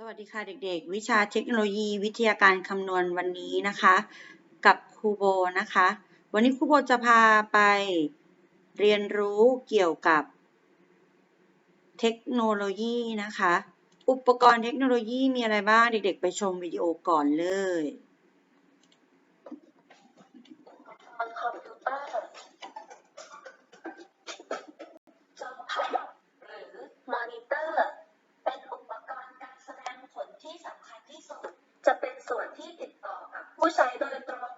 สวัสดีค่ะเด็กๆ วิชาเทคโนโลยีวิทยาการคำนวณวันนี้นะคะ กับครูโบนะคะ วันนี้ครูโบจะพาไปเรียนรู้เกี่ยวกับเทคโนโลยีนะคะ อุปกรณ์เทคโนโลยีมีอะไรบ้างเด็กๆ ไปชมวิดีโอก่อนเลยคอมพิวเตอร์จอภาพหรือมอนิเตอร์ เป็นอุปกรณ์การแสดงผลที่สำคัญที่สุด จะเป็นส่วนที่ติดต่อกับ ผู้ใช้โดยตรง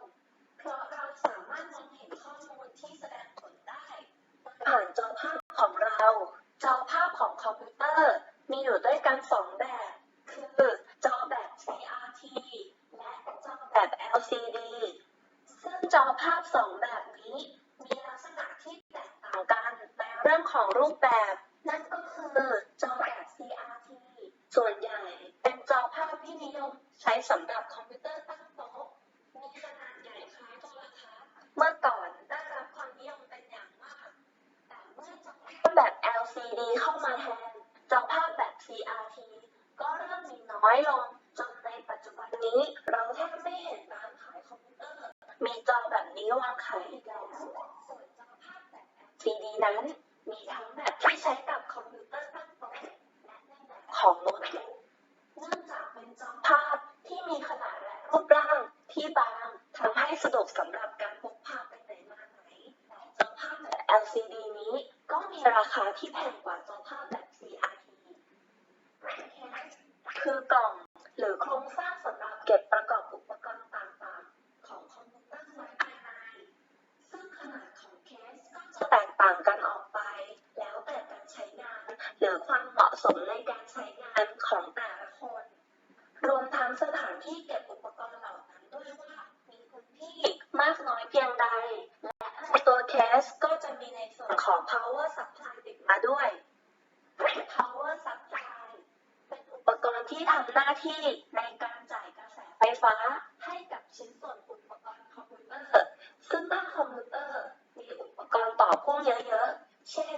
เพราะเราสามารถมองเห็นข้อมูลที่แสดงผลได้ผ่านจอภาพของเรา จอภาพของคอมพิวเตอร์ มีอยู่ด้วยกันสองแบบ คือจอแบบ CRT และจอแบบ LCD ซึ่งจอภาพสองแบบนี้ มีลักษณะที่แตกต่างกันในเรื่องของรูปแบบ นั่นก็คือจอแบบ CRT ส่วนใหญ่เป็นจอภาพที่นิยมใช้สำหรับคอมพิวเตอร์ตั้งโต๊ะ มีขนาดใหญ่คล้ายโทรทัศน์เมื่อก่อนได้รับความนิยมเป็นอย่างมาก แต่เมื่อจอภาพแบบ LCD เข้ามาแทน จอภาพแบบ CRT ก็เริ่มมี น้อยลงจนในปัจจุบันนี้เราแทบไม่เห็นร้านขายคอมพิวเตอร์ มีจอแบบนี้วางขายอีกแล้วส่วนจอภาพแบบ LCD นั้นมีทั้งแบบที่ใช้กับคอมพิวเตอร์ตั้งโต๊ะและในแบบของโน้ตบุ๊กเนื่องจากเป็นจอภาพที่มีขนาดและรูปร่างที่บางทำให้สะดวกสำหรับการพกพาไปไหนมาไหนจอภาพแบบ LCD นี้ก็มีราคาที่แพงกว่าจอภาพแบบ CRT คือก ล่อง หรือโครงสร้างสำหรับเก็บประกอบอุปกรณ์ต่างๆ ของคอมพิวเตอร์ไว้ภายใน ซึ่งขนาดของเคสก็จะแตกต่างกันออกไป แล้วแต่การใช้งาน หรือความเหมาะสมในการใช้งานของแต่ละคน รวมทั้งสถานที่เก็บอุปกรณ์เหล่านั้นด้วยว่ามีพื้นที่มากน้อยเพียงใด และตัวเคสก็จะมีในส่วนของ power supply ติดมาด้วย power supply เป็นอุปกรณ์ที่ ที่ในการจ่ายกระแสไฟฟ้าให้กับชิ้นส่วนอุปกรณ์คอมพิวเตอร์ ซึ่งถ้าคอมพิวเตอร์มีอุปกรณ์ต่อพ่วงเยอะๆ เช่น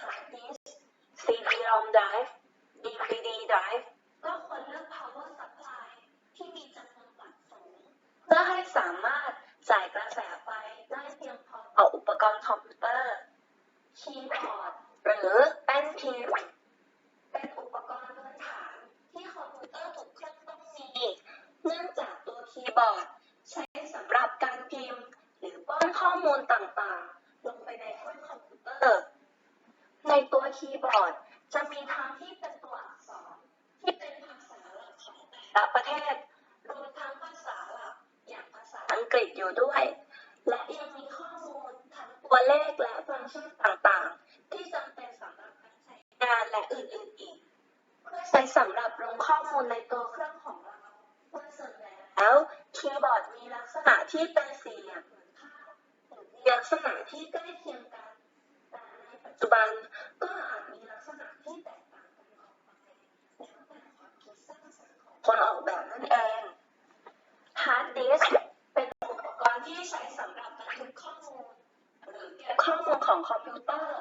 hard disk CD-ROM drive DVD drive ก็ควรเลือก power supply ที่มีจำนวนวัตต์สูง เพื่อให้สามารถจ่ายกระแสไฟได้เพียงพอต่ออุปกรณ์คอมพิวเตอร์ คีย์บอร์ด หรือแป้นพิมพ์ เป็นอุปกรณ์พื้นฐานที่คอมพิวเตอร์ทุกเครื่องต้องมี เนื่องจากตัวคีย์บอร์ด ใช้สำหรับการพิมพ์ หรือป้อนข้อมูลต่างๆ ลงไปในเครื่องคอมพิวเตอร์ ในตัว คีย์บอร์ด จะมีทั้งที่เป็นตัวอักษร ที่เป็นภาษาหลักของแต่ละประเทศรวมทั้งภาษาหลักอย่างภาษาอังกฤษอยู่ด้วย และยังมีข้อมูลทั้งตัวเลขและฟังก์ชันต่างๆ ที่จำเป็นสำหรับการใช้งานและอื่นๆอีกเพื่อใช้สำหรับลงข้อมูลในตัวเครื่องของเราโดยส่วนใหญ่แล้วคีย์บอร์ดมีลักษณะที่เป็นสี่เหลี่ยมหรือลักษณะที่ใกล้เคียงกัน แต่ในปัจจุบันก็อาจมีลักษณะที่แตกต่างกันออกไปแล้วแต่ความคิดสร้างสรร ค์ของคนออกแบบนั่นเองฮาร์ดดิสเป็นอุปกรณ์ที่ใช้สำหรับบันทึกข้อมูลหรือเก็บข้อมูลของคอมพิวเตอร์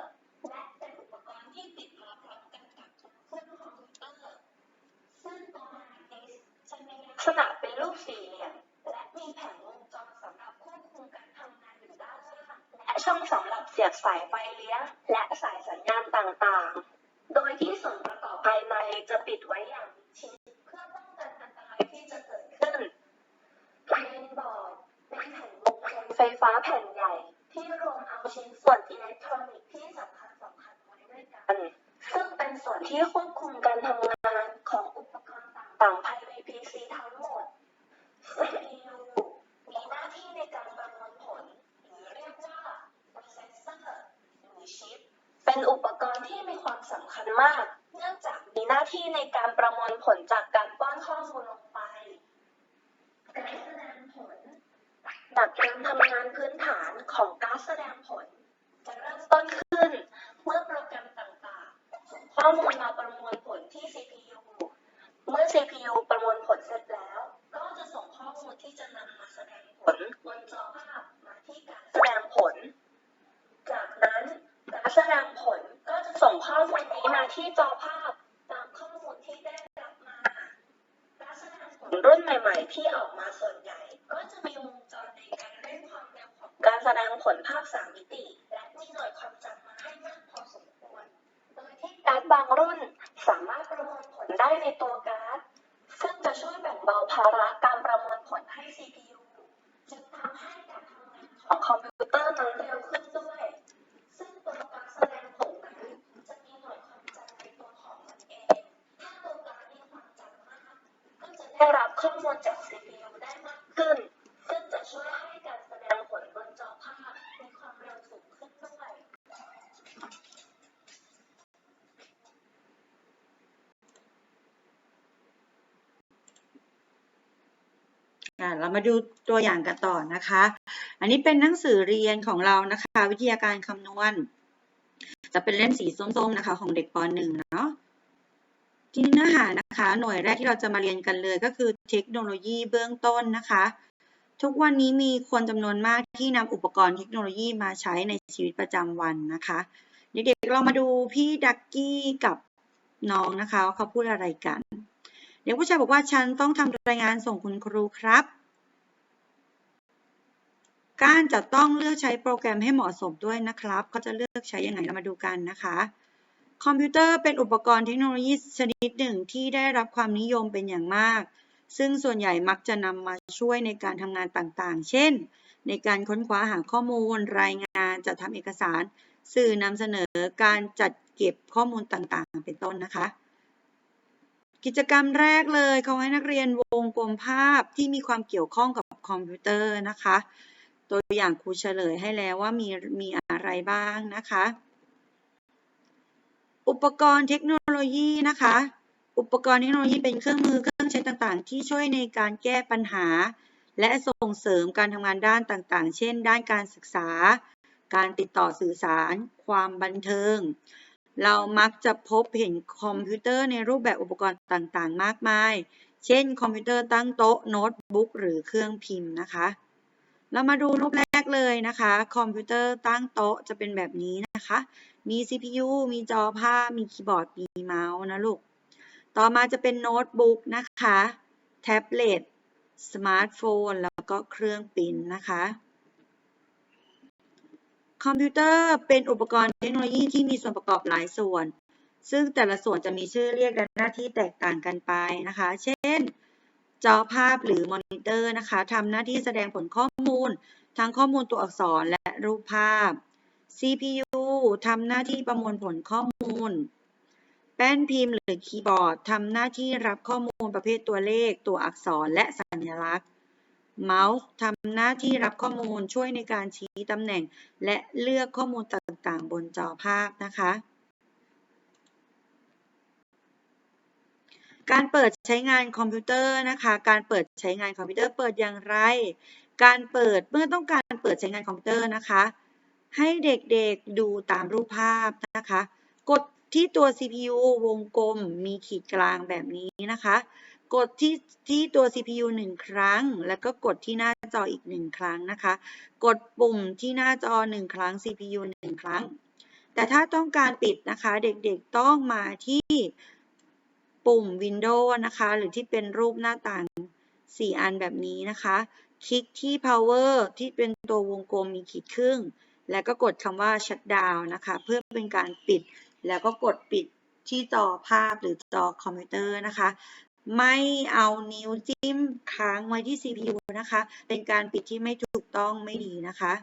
และเป็นอุปกรณ์ที่ติดมาพร้อมกันกับกเครื่องคอมพิวเตอร์ ซึ่งตัวฮาร์ดดิสจะมีลักษณะเป็นรูปสี่เหลี่ยมและมีแผงวงจรสำหรับควบคุมการทำงานอยู่ด้านล่างและช่องสำหรับเสียบสายไฟเลี้ยง และสายสัญญาณต่างๆ โดยที่ส่วนประกอบภายในจะปิดไว้อย่างมิดชิดเพื่อป้องกันอันตรายที่จะเกิดขึ้น เมนบอร์ดเป็นแผ่นวงกลม ไฟฟ้าแผ่นใหญ่ ที่รวมเอาชิ้นส่วนอิเล็กทรอนิกส์ที่สำคัญสำคัญไว้ด้วยกัน ซึ่งเป็นส่วนที่ควบคุมการทำงานของอุปกรณ์ต่างๆภายใน PC ทั้งหมด CPU มีหน้าที่ในการประมวลผล หรือเรียกว่า processor หรือ chip เป็นอุปกรณ์ที่มีความสำคัญมาก เนื่องจากมีหน้าที่ในการประมวลผลจากการป้อนข้อมูลลงไป การแสดงผล จากการทำงานพื้นฐานของการแสดงผล จะเริ่มต้นขึ้นเมื่อโปรแกรมต่างๆส่งข้อมูลมาประมวลผลที่ CPU เมื่อ CPU ประมวลผลเสร็จแล้ว ก็จะส่งข้อมูลที่จะนำมาแสดงผลบนจอภาพมาที่การแสดงผล จากนั้นการแสดงผลก็จะส่งข้อมูลนี้มาที่จอภาพตามข้อมูลที่ได้รับมาการแสดงผลรุ่นใหม่ ๆ ที่ออกมาส่วนใหญ่ ก็จะมีวง แสดงผลภาพสามมิติ และมีหน่วยความจำมาให้มากพอสมควร โดยที่การ์ดบางรุ่นสามารถประมวลผลได้ในตัวการ์ด ซึ่งจะช่วยแบ่งเบาภาระการประมวลผลให้ CPU จึงทำให้การทำงานของคอมพิวเตอร์นั้นเร็วขึ้นด้วย ซึ่งตัวการแสดงผลนั้นจะมีหน่วยความจำในตัวของมันเอง ถ้าตัวการมีความจำมาก ก็จะได้รับข้อมูลจาก CPU ได้มากขึ้น ซึ่งจะช่วยให้การแสดงผลบนจอภาพมีความเร็วสูงขึ้นด้วย อะ เรามาดูตัวอย่างกันต่อนะคะ อันนี้เป็นหนังสือเรียนของเรานะคะ วิทยาการคำนวณ จะเป็นเล่มสีส้มๆนะคะ ของเด็กป .1 เนาะทีนี้เนื้อหานะคะ หน่วยแรกที่เราจะมาเรียนกันเลยก็คือเทคโนโลยีเบื้องต้นนะคะ ทุกวันนี้มีคนจำนวนมากที่นำอุปกรณ์เทคโนโลยีมาใช้ในชีวิตประจำวันนะคะเด็กๆเรามาดูพี่ดักกี้กับน้องนะคะว่าเขาพูดอะไรกัน เด็กผู้ชายบอกว่าฉันต้องทำรายงานส่งคุณครูครับ การจะต้องเลือกใช้โปรแกรมให้เหมาะสมด้วยนะครับเขาจะเลือกใช้ยังไงเรามาดูกันนะคะ คอมพิวเตอร์เป็นอุปกรณ์เทคโนโลยีชนิดหนึ่งที่ได้รับความนิยมเป็นอย่างมาก ซึ่งส่วนใหญ่มักจะนำมาช่วยในการทำงานต่างๆ เช่น ในการค้นคว้าหาข้อมูล รายงานจัดทำเอกสาร สื่อนำเสนอการจัดเก็บข้อมูลต่างๆ เป็นต้นนะคะ กิจกรรมแรกเลยเขาให้นักเรียนวงกลมภาพที่มีความเกี่ยวข้องกับคอมพิวเตอร์นะคะ ตัวอย่างครูเฉลยให้แล้วว่ามีมีอะไรบ้างนะคะ อุปกรณ์เทคโนโลยีนะคะ อุปกรณ์เทคโนโลยีเป็นเครื่องมือเครื่องใช้ต่างๆ ที่ช่วยในการแก้ปัญหา และส่งเสริมการทำงานด้านต่างๆ เช่น ด้านการศึกษา การติดต่อสื่อสาร ความบันเทิง เรามักจะพบเห็นคอมพิวเตอร์ในรูปแบบอุปกรณ์ต่างๆ มากมาย เช่น คอมพิวเตอร์ตั้งโต๊ะโน้ตบุ๊กหรือเครื่องพิมพ์นะคะ เรามาดูรูปแรกเลยนะคะ คอมพิวเตอร์ตั้งโต๊ะจะเป็นแบบนี้นะคะ มี CPU มีจอภาพ มีคีย์บอร์ด มีเมาส์นะลูก ต่อมาจะเป็นโน้ตบุ๊กนะคะ แท็บเล็ต สมาร์ทโฟน แล้วก็เครื่องปริ้นนะคะ คอมพิวเตอร์เป็นอุปกรณ์เทคโนโลยีที่มีส่วนประกอบหลายส่วน ซึ่งแต่ละส่วนจะมีชื่อเรียกและหน้าที่แตกต่างกันไปนะคะ เช่น จอภาพหรือมอนิเตอร์นะคะทำหน้าที่แสดงผลข้อมูล ทั้งข้อมูลตัวอักษรและรูปภาพ CPU ทำหน้าที่ประมวลผลข้อมูล แป้นพิมพ์หรือคีย์บอร์ดทำหน้าที่รับข้อมูลประเภทตัวเลข ตัวอักษรและสัญลักษณ์ เมาส์ทำหน้าที่รับข้อมูลช่วยในการชี้ตำแหน่ง และเลือกข้อมูลต่างๆ บนจอภาพนะคะ การเปิดใช้งานคอมพิวเตอร์นะคะ การเปิดใช้งานคอมพิวเตอร์เปิดอย่างไร การเปิดเมื่อต้องการเปิดใช้งานคอมพิวเตอร์นะคะ ให้เด็กๆดูตามรูปภาพนะคะ กดที่ตัว CPU วงกลมมีขีดกลางแบบนี้นะคะ กดที่ที่ตัว CPU หนึ่งครั้ง แล้วก็กดที่หน้าจออีกหนึ่งครั้งนะคะ กดปุ่มที่หน้าจอหนึ่งครั้ง CPU หนึ่งครั้ง แต่ถ้าต้องการปิดนะคะ เด็กๆต้องมาที่ปุ่ม Windows นะคะ หรือที่เป็นรูปหน้าต่าง 4 อันแบบนี้นะคะ คลิกที่ power ที่เป็นตัววงกลมมีขีดครึ่ง แล้วก็กดคำว่า shutdown นะคะ เพื่อเป็นการปิด แล้วก็กดปิดที่จอภาพหรือจอคอมพิวเตอร์นะคะ ไม่เอานิ้วจิ้มค้างไว้ที่ CPU นะคะ เป็นการปิดที่ไม่ถูกต้องไม่ดีนะคะ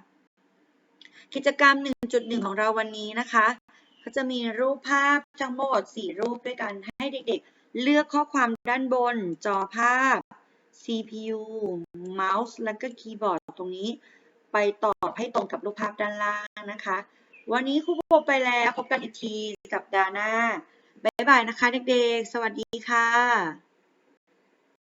กิจกรรม 1.1 ของเราวันนี้นะคะ ก็จะมีรูปภาพทั้งหมด 4 รูปด้วยกันให้เด็กๆ เลือกข้อความด้านบน จอภาพ CPU เมาส์ และก็คีย์บอร์ดตรงนี้ ไปตอบให้ตรงกับรูปภาพด้านล่างนะคะ วันนี้ครูโบไปแล้วพบกันอีกทีสัปดาห์หน้าบ๊ายบายนะคะเด็กๆ สวัสดีค่ะ